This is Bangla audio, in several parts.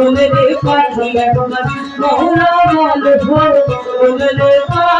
Only if I can never, no, no, no, no, no, no, no, no, no,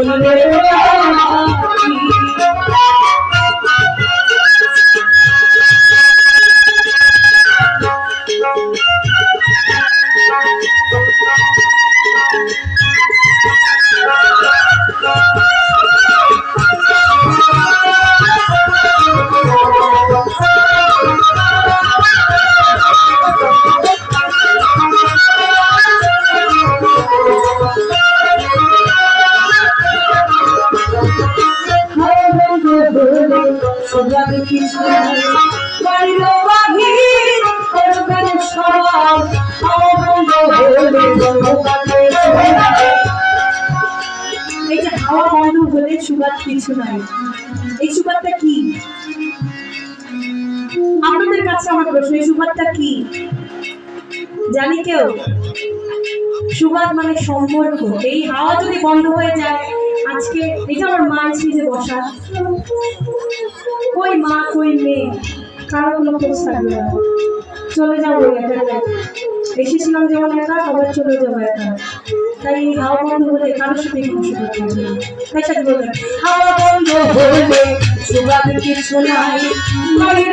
Oh, my God. Krishna আপনাদের কাছে আমার প্রশ্ন এই সুবাদটা কি জানি কেউ সুবাদ মানে সম্পর্ক এই হাওয়া যদি বন্ধ হয়ে যায়, আজকে এটা আমার মা এসে যে বসা। কই মা, কই মেয়ে? কারও কোনো খোঁজ থাকবে না চলে যাব একা। এসেছিলাম যেমন একা আবার চলে যাব একা। তাই হাওয়া বন্ধ হলে কারোর সাথে থাকবে তাই সাথে বলবেন হাওয়া বন্ধ হলে সুবাদ কিছু নাই। বাহির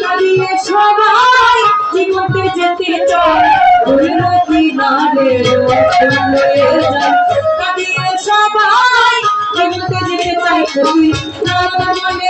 কালিয়ে সবাই জীবনকে যেতে চায়। নাগে যখন যায় কালিয়ে সবাই জীবনকে যেতে চাই কবি না মানে